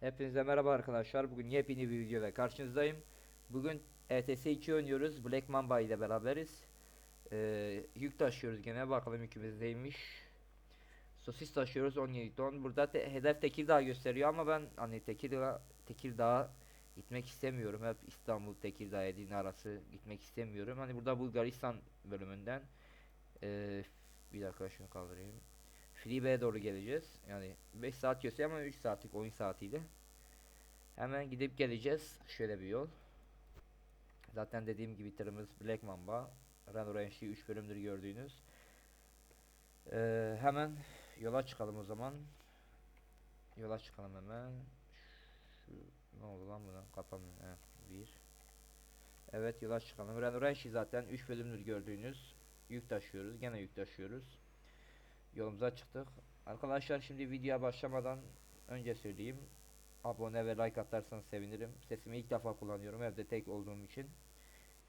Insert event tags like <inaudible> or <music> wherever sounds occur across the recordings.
Hepinize merhaba arkadaşlar. Bugün yepyeni bir video ile karşınızdayım. Bugün ETS 2 oynuyoruz. Black Mamba ile beraberiz. Ee, yük taşıyoruz gene. Bakalım yükümüzdeymiş. Sosis taşıyoruz 17 ton. Burada te- hedef Tekirdağ gösteriyor ama ben hani Tekirdağ Tekirdağ'a gitmek istemiyorum. Hep İstanbul Tekirdağ Edirne arası gitmek istemiyorum. Hani burada Bulgaristan bölümünden ee, bir dakika şunu kaldırayım. Filibe'ye doğru geleceğiz. Yani 5 saat gösteriyor ama 3 saatlik oyun saatiydi. Hemen gidip geleceğiz. Şöyle bir yol. Zaten dediğim gibi tırımız Black Mamba. Renault Range'i 3 bölümdür gördüğünüz. Ee, hemen yola çıkalım o zaman. Yola çıkalım hemen. Şu ne oldu lan buna? Kapanmıyor. Heh, bir. Evet yola çıkalım. Renault Range'i zaten 3 bölümdür gördüğünüz. Yük taşıyoruz. Gene yük taşıyoruz yolumuza çıktık. Arkadaşlar şimdi videoya başlamadan önce söyleyeyim. Abone ve like atarsanız sevinirim. Sesimi ilk defa kullanıyorum evde tek olduğum için.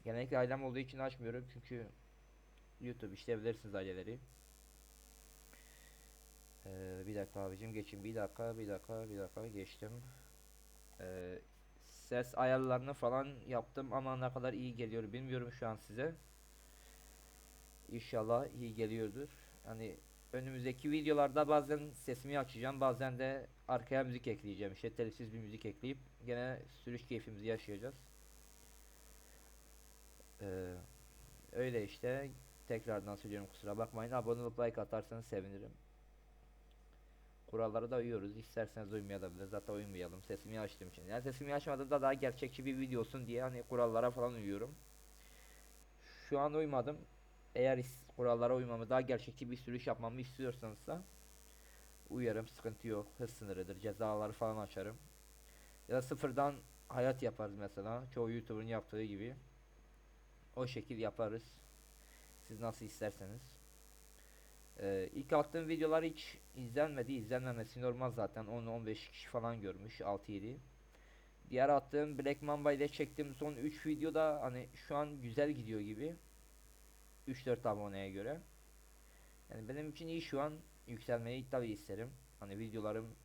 Genellikle ailem olduğu için açmıyorum çünkü YouTube işte bilirsiniz aileleri. Ee, bir dakika abicim geçin bir dakika bir dakika bir dakika geçtim. Ee, ses ayarlarını falan yaptım ama ne kadar iyi geliyor bilmiyorum şu an size. İnşallah iyi geliyordur. Hani önümüzdeki videolarda bazen sesimi açacağım bazen de arkaya müzik ekleyeceğim. İşte telifsiz bir müzik ekleyip gene sürüş keyfimizi yaşayacağız. Ee, öyle işte. Tekrardan söylüyorum kusura bakmayın. Abone olup like atarsanız sevinirim. Kurallara da uyuyoruz. İsterseniz uymayabilir zaten uymayalım sesimi açtığım için. Yani sesimi açmadığımda daha gerçekçi bir video olsun diye hani kurallara falan uyuyorum. Şu an uymadım eğer kurallara uymamı daha gerçekçi bir sürüş yapmamı istiyorsanız da uyarım sıkıntı yok. Hız sınırıdır. Cezaları falan açarım. Ya da sıfırdan hayat yaparız mesela. Çoğu youtuber'ın yaptığı gibi. O şekil yaparız. Siz nasıl isterseniz. Ee, ilk attığım videolar hiç izlenmedi. İzlenmemesi normal zaten. 10-15 kişi falan görmüş. 6-7 diğer attığım Black Mamba ile çektiğim son 3 videoda hani şu an güzel gidiyor gibi 3-4 aboneye göre. Yani benim için iyi şu an yükselmeyi tabii isterim. Hani videolarım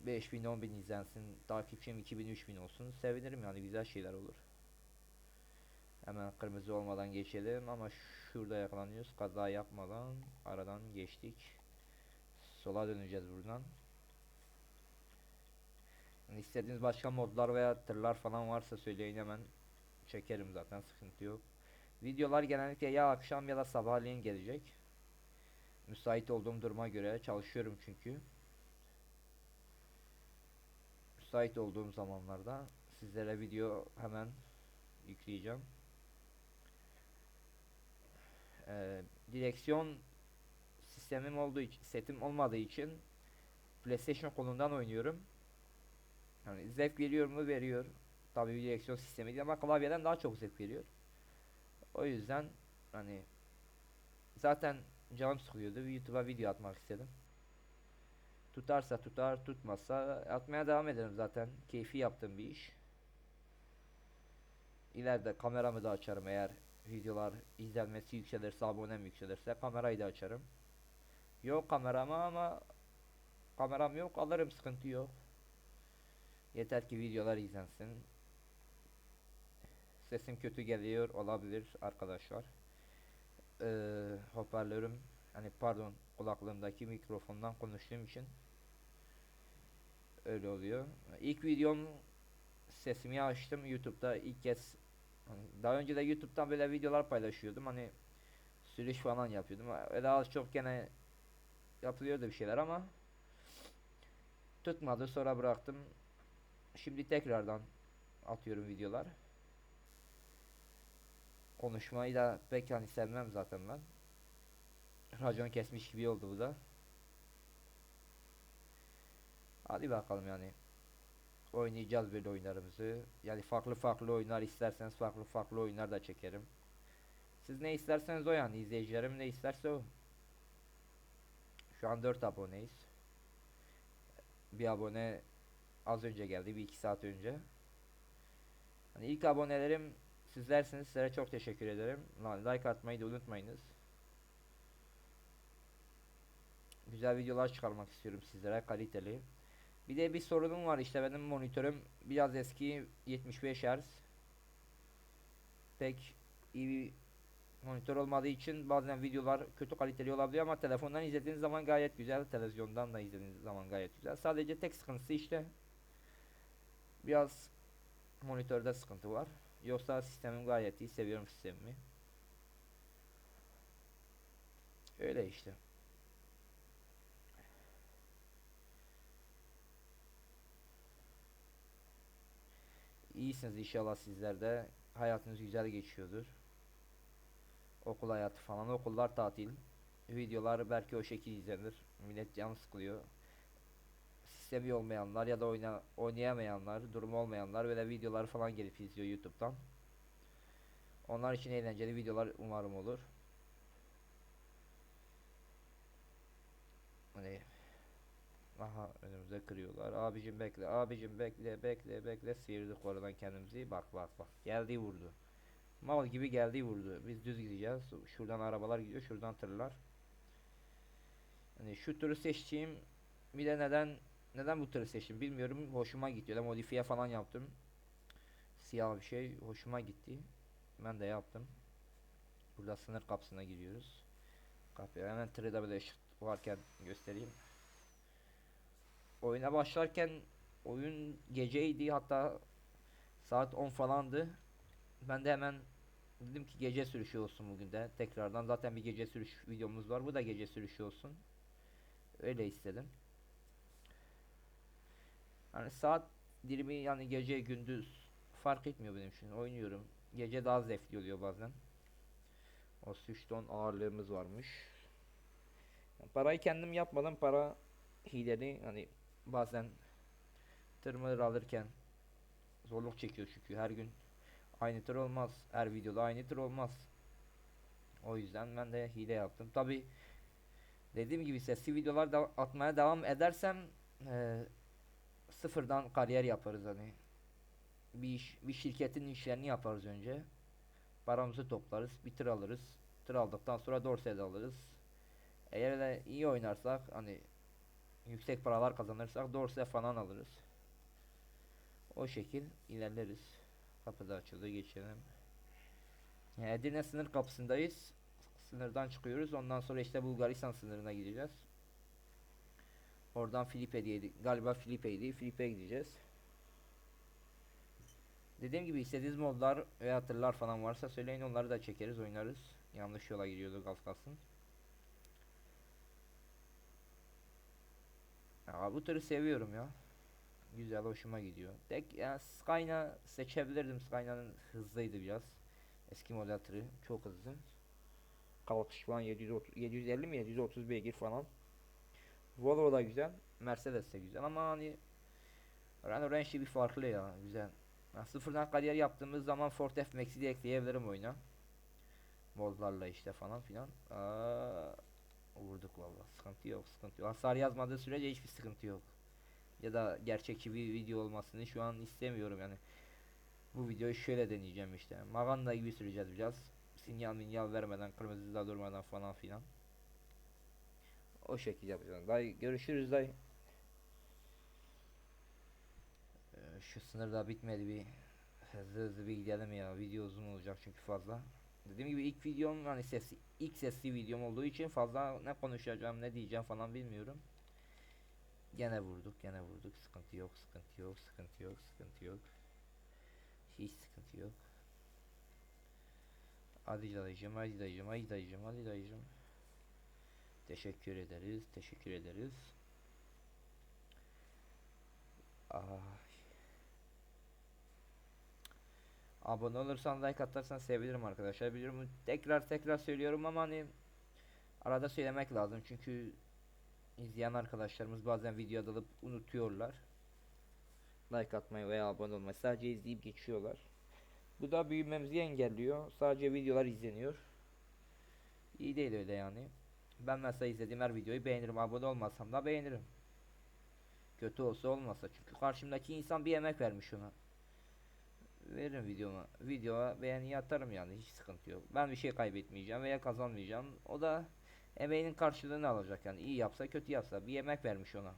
5000 10000 izlensin, takipçim 2000 3000 olsun. Sevinirim yani güzel şeyler olur. Hemen kırmızı olmadan geçelim ama şurada yakalanıyoruz. Kaza yapmadan aradan geçtik. Sola döneceğiz buradan. Yani istediğiniz başka modlar veya tırlar falan varsa söyleyin hemen çekerim zaten sıkıntı yok. Videolar genellikle ya akşam ya da sabahleyin gelecek. Müsait olduğum duruma göre çalışıyorum çünkü. Müsait olduğum zamanlarda sizlere video hemen yükleyeceğim. Ee, direksiyon sistemim olduğu için, setim olmadığı için PlayStation kolundan oynuyorum. Yani zevk veriyor mu? Veriyor. Tabii direksiyon sistemi değil ama klavyeden daha çok zevk veriyor. O yüzden hani zaten canım sıkılıyordu. YouTube'a video atmak istedim. Tutarsa tutar, tutmazsa atmaya devam ederim zaten. Keyfi yaptığım bir iş. İleride kameramı da açarım eğer videolar izlenmesi yükselirse, abonem yükselirse kamerayı da açarım. Yok kamerama ama kameram yok alırım sıkıntı yok. Yeter ki videolar izlensin. Sesim kötü geliyor olabilir arkadaşlar. Ee, hoparlörüm hani pardon kulaklığımdaki mikrofondan konuştuğum için öyle oluyor. İlk videom sesimi açtım YouTube'da ilk kez hani daha önce de YouTube'dan böyle videolar paylaşıyordum hani sürüş falan yapıyordum. Öyle az çok gene yapılıyordu bir şeyler ama tutmadı sonra bıraktım. Şimdi tekrardan atıyorum videolar. Konuşmayı da pek hani sevmem zaten ben. Racon kesmiş gibi oldu bu da. Hadi bakalım yani. Oynayacağız böyle oyunlarımızı. Yani farklı farklı oyunlar isterseniz farklı farklı oyunlar da çekerim. Siz ne isterseniz o yani izleyicilerim ne isterse o. Şu an 4 aboneyiz. Bir abone az önce geldi bir iki saat önce. Hani ilk abonelerim sizlersiniz sizlere çok teşekkür ederim. Like atmayı da unutmayınız. Güzel videolar çıkarmak istiyorum sizlere kaliteli. Bir de bir sorunum var işte benim monitörüm biraz eski 75 Hz. Pek iyi bir monitör olmadığı için bazen videolar kötü kaliteli olabiliyor ama telefondan izlediğiniz zaman gayet güzel, televizyondan da izlediğiniz zaman gayet güzel. Sadece tek sıkıntısı işte biraz monitörde sıkıntı var. Yoksa sistemim gayet iyi, seviyorum sistemimi. Öyle işte. İyisiniz inşallah sizler de. Hayatınız güzel geçiyordur. Okul hayatı falan. Okullar tatil. Videolar belki o şekil izlenir. Millet canı sıkılıyor. Sistemi olmayanlar ya da oyna, oynayamayanlar, durumu olmayanlar böyle videolar falan gelip izliyor YouTube'dan. Onlar için eğlenceli videolar umarım olur. Hani Aha önümüze kırıyorlar. Abicim bekle, abicim bekle, bekle, bekle. Sıyırdık oradan kendimizi. Bak bak bak. Geldi vurdu. Mal gibi geldi vurdu. Biz düz gideceğiz. Şuradan arabalar gidiyor, şuradan tırlar. Hani şu tırı seçtiğim bir de neden neden bu tırı seçtim bilmiyorum. Hoşuma gitti. Öyle modifiye falan yaptım. Siyah bir şey hoşuma gitti. Ben de yaptım. Burada sınır kapısına giriyoruz. Kapıya hemen tırı da böyle varken göstereyim. Oyuna başlarken oyun geceydi hatta saat 10 falandı. Ben de hemen dedim ki gece sürüşü olsun bugün de tekrardan zaten bir gece sürüş videomuz var. Bu da gece sürüşü olsun. Öyle istedim. Hani saat dilimi yani gece gündüz fark etmiyor benim için. Oynuyorum. Gece daha zevkli oluyor bazen. O 3 ton ağırlığımız varmış. Parayı kendim yapmadım. Para hileli hani bazen tırmır alırken zorluk çekiyor çünkü her gün aynı tır olmaz. Her videoda aynı tır olmaz. O yüzden ben de hile yaptım. Tabi dediğim gibi sesli videolar da atmaya devam edersem eee, sıfırdan kariyer yaparız hani. Bir iş, bir şirketin işlerini yaparız önce. Paramızı toplarız, bir tır alırız. Tır aldıktan sonra dorse de alırız. Eğer de iyi oynarsak hani yüksek paralar kazanırsak dorse falan alırız. O şekil ilerleriz. Kapı da açıldı geçelim. Edirne sınır kapısındayız. Sınırdan çıkıyoruz. Ondan sonra işte Bulgaristan sınırına gideceğiz. Oradan Filipe'deydi. Galiba Filipe'ydi. Filipe'ye gideceğiz. Dediğim gibi istediğiniz modlar ve hatırlar falan varsa söyleyin onları da çekeriz oynarız. Yanlış yola gidiyorduk az kalsın. Ya bu tırı seviyorum ya. Güzel hoşuma gidiyor. Tek ya Skyna seçebilirdim. Skyna'nın hızlıydı biraz. Eski model tırı çok hızlı. Kalkış falan 730, 750 mi 730 beygir falan. Volvo da güzel. Mercedes de güzel ama hani Renault Range'i bir farklı ya güzel. Ya sıfırdan kariyer yaptığımız zaman Ford F-Max'i de ekleyebilirim oyuna. Modlarla işte falan filan. Aa, vurduk valla. Sıkıntı yok, sıkıntı yok. Hasar yazmadığı sürece hiçbir sıkıntı yok. Ya da gerçekçi bir video olmasını şu an istemiyorum yani. Bu videoyu şöyle deneyeceğim işte. Maganda gibi süreceğiz biraz. Sinyal minyal vermeden, kırmızıda durmadan falan filan. O şekilde yapacağız. Dayı görüşürüz dayı. Ee, şu sınır daha bitmedi bir hızlı hızlı bir gidelim ya. Video uzun olacak çünkü fazla. Dediğim gibi ilk videom hani sesli ilk sesli videom olduğu için fazla ne konuşacağım ne diyeceğim falan bilmiyorum. Gene vurduk, gene vurduk. Sıkıntı yok, sıkıntı yok, sıkıntı yok, sıkıntı yok. Hiç sıkıntı yok. Hadi dayıcım, hadi dayıcım, hadi dayıcım, hadi dayıcım. Teşekkür ederiz, teşekkür ederiz. Ay. Abone olursan like atarsan sevinirim arkadaşlar. Biliyorum tekrar tekrar söylüyorum ama hani arada söylemek lazım çünkü izleyen arkadaşlarımız bazen video dalıp unutuyorlar. Like atmayı veya abone olmayı sadece izleyip geçiyorlar. Bu da büyümemizi engelliyor. Sadece videolar izleniyor. İyi değil öyle yani. Ben mesela izlediğim her videoyu beğenirim. Abone olmasam da beğenirim. Kötü olsa olmasa. Çünkü karşımdaki insan bir emek vermiş ona. Veririm videoma. Videoya beğeni atarım yani. Hiç sıkıntı yok. Ben bir şey kaybetmeyeceğim veya kazanmayacağım. O da emeğinin karşılığını alacak yani. iyi yapsa kötü yapsa bir emek vermiş ona.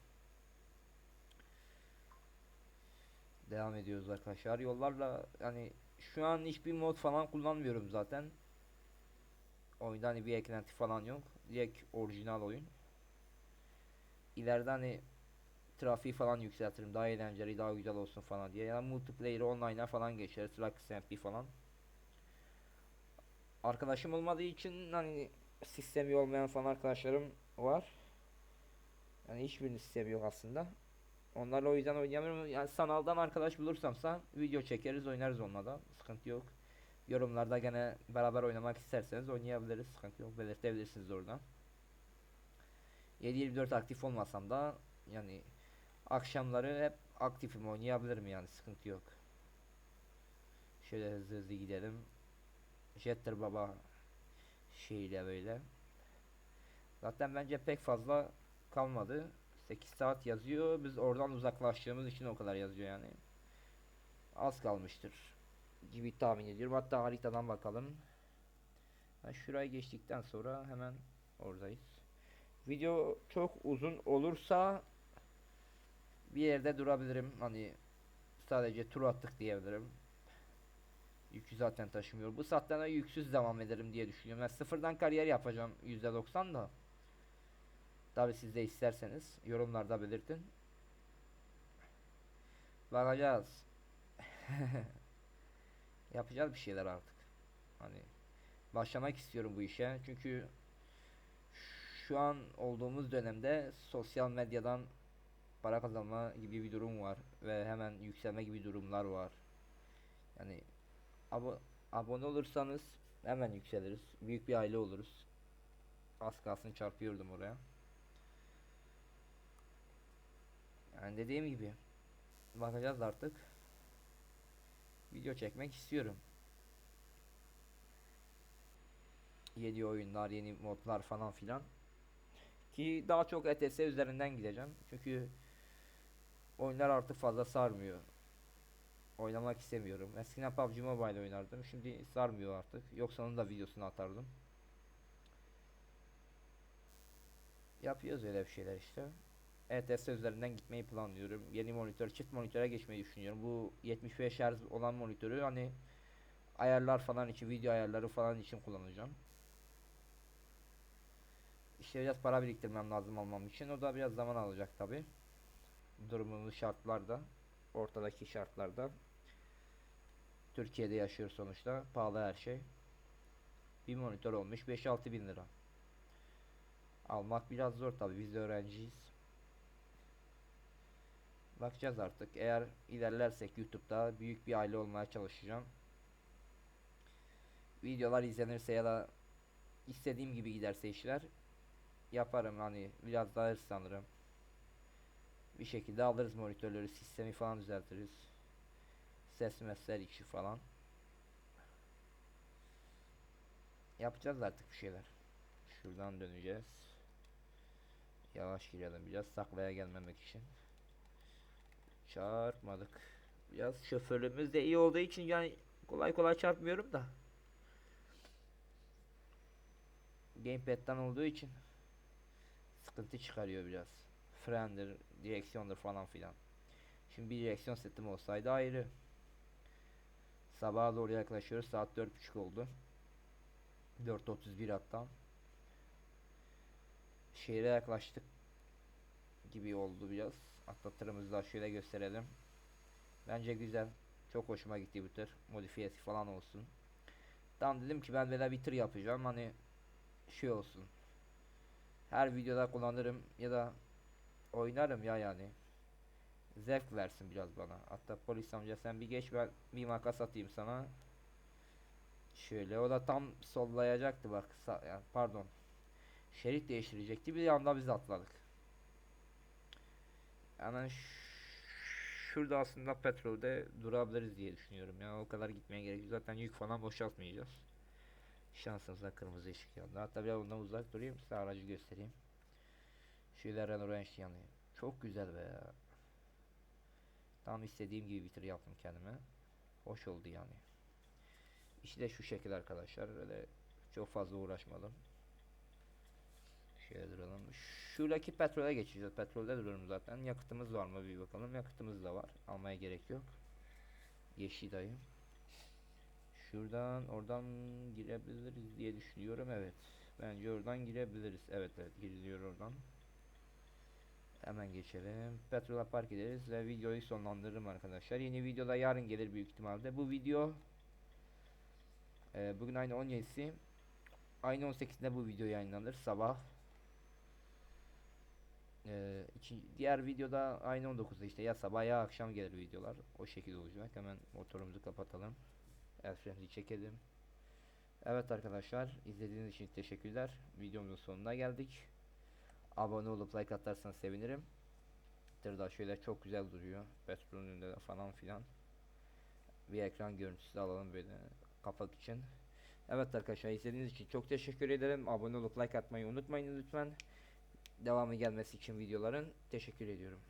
Devam ediyoruz arkadaşlar. Yollarla hani şu an hiçbir mod falan kullanmıyorum zaten. Oyunda hani bir eklenti falan yok. Direkt orijinal oyun. İleride hani trafiği falan yükseltirim. Daha eğlenceli, daha güzel olsun falan diye. Yani multiplayer'ı online'a falan geçeriz. Rock SMP falan. Arkadaşım olmadığı için hani sistemi olmayan falan arkadaşlarım var. Yani hiçbirinin sistemi yok aslında. Onlarla o yüzden oynayamıyorum. Yani sanaldan arkadaş bulursamsa video çekeriz oynarız onunla Sıkıntı yok. Yorumlarda gene beraber oynamak isterseniz oynayabiliriz. Sıkıntı yok. Belirtebilirsiniz oradan. 7-24 aktif olmasam da yani akşamları hep aktifim oynayabilirim yani sıkıntı yok. Şöyle hızlı hızlı gidelim. Jetter baba şeyle böyle. Zaten bence pek fazla kalmadı. 8 saat yazıyor. Biz oradan uzaklaştığımız için o kadar yazıyor yani. Az kalmıştır gibi tahmin ediyorum. Hatta haritadan bakalım. Ha, şurayı geçtikten sonra hemen oradayız. Video çok uzun olursa bir yerde durabilirim. Hani sadece tur attık diyebilirim. Yükü zaten taşımıyor. Bu saatten sonra yüksüz devam ederim diye düşünüyorum. Ben sıfırdan kariyer yapacağım %90 da. Tabi siz de isterseniz yorumlarda belirtin. Bakacağız. <laughs> Yapacağız bir şeyler artık. Hani başlamak istiyorum bu işe. Çünkü şu an olduğumuz dönemde sosyal medyadan para kazanma gibi bir durum var ve hemen yükselme gibi durumlar var. Yani abo abone olursanız hemen yükseliriz. Büyük bir aile oluruz. Az kalsın çarpıyordum oraya. Yani dediğim gibi bakacağız artık. Video çekmek istiyorum. Yeni oyunlar, yeni modlar falan filan. Ki daha çok ETS üzerinden gideceğim. Çünkü oyunlar artık fazla sarmıyor. Oynamak istemiyorum. Eskiden PUBG Mobile oynardım. Şimdi sarmıyor artık. Yoksa onun da videosunu atardım. Yapıyoruz öyle bir şeyler işte. ETS üzerinden gitmeyi planlıyorum. Yeni monitör, çift monitöre geçmeyi düşünüyorum. Bu 75 Hz olan monitörü hani ayarlar falan için, video ayarları falan için kullanacağım. İşte biraz para biriktirmem lazım almam için. O da biraz zaman alacak tabi. Durumumuz şartlarda, ortadaki şartlarda. Türkiye'de yaşıyor sonuçta. Pahalı her şey. Bir monitör olmuş 5-6 bin lira. Almak biraz zor tabi. Biz de öğrenciyiz. Bakacağız artık. Eğer ilerlersek YouTube'da büyük bir aile olmaya çalışacağım. Videolar izlenirse ya da istediğim gibi giderse işler yaparım hani biraz daha hırslanırım. Bir şekilde alırız monitörleri, sistemi falan düzeltiriz. Ses mesler içi falan. Yapacağız artık bir şeyler. Şuradan döneceğiz. Yavaş girelim biraz saklaya gelmemek için. Çarpmadık. Biraz şoförümüz de iyi olduğu için yani kolay kolay çarpmıyorum da. Gamepad'den olduğu için sıkıntı çıkarıyor biraz. Frendir, direksiyondur falan filan. Şimdi bir direksiyon setim olsaydı ayrı. Sabaha doğru yaklaşıyoruz. Saat 4.30 oldu. 4.31 hatta. Şehre yaklaştık gibi oldu biraz. Atlatırımızı da şöyle gösterelim. Bence güzel. Çok hoşuma gitti bu tır. Modifiyesi falan olsun. Tam dedim ki ben böyle bir tır yapacağım. Hani şey olsun. Her videoda kullanırım ya da oynarım ya yani. Zevk versin biraz bana. Hatta polis amca sen bir geç ben bir makas atayım sana. Şöyle o da tam sollayacaktı bak. Sa- yani pardon. Şerit değiştirecekti. Bir anda biz atladık. Ş- şurada aslında petrolde durabiliriz diye düşünüyorum. Ya o kadar gitmeye gerek yok. Zaten yük falan boşaltmayacağız. Şansımıza kırmızı ışık yandı. Hatta biraz ondan uzak durayım size aracı göstereyim. Şöyle Renault Range yanıyor. Çok güzel be ya. Tam istediğim gibi bir tır yaptım kendime. Hoş oldu yani. İşte de şu şekil arkadaşlar. Öyle çok fazla uğraşmadım. Şöyle duralım. Şuradaki petrole geçeceğiz. Petrolde duruyorum zaten. Yakıtımız var mı bir bakalım. Yakıtımız da var. Almaya gerek yok. Yeşil dayı. Şuradan oradan girebiliriz diye düşünüyorum. Evet. Bence oradan girebiliriz. Evet evet giriliyor oradan. Hemen geçelim. Petrola park ederiz ve videoyu sonlandırırım arkadaşlar. Yeni videoda yarın gelir büyük ihtimalle. Bu video e, bugün aynı 17'si. Aynı 18'inde bu video yayınlanır sabah. E, iki, diğer videoda aynı 19'da işte ya sabah ya akşam gelir videolar. O şekilde olacak. Hemen motorumuzu kapatalım. El frenimizi çekelim. Evet arkadaşlar izlediğiniz için teşekkürler. Videomuzun sonuna geldik. Abone olup like atarsanız sevinirim. Tırda şöyle çok güzel duruyor. Petrolün önünde de falan filan. Bir ekran görüntüsü alalım böyle kapak için. Evet arkadaşlar izlediğiniz için çok teşekkür ederim. Abone olup like atmayı unutmayın lütfen. Devamı gelmesi için videoların teşekkür ediyorum.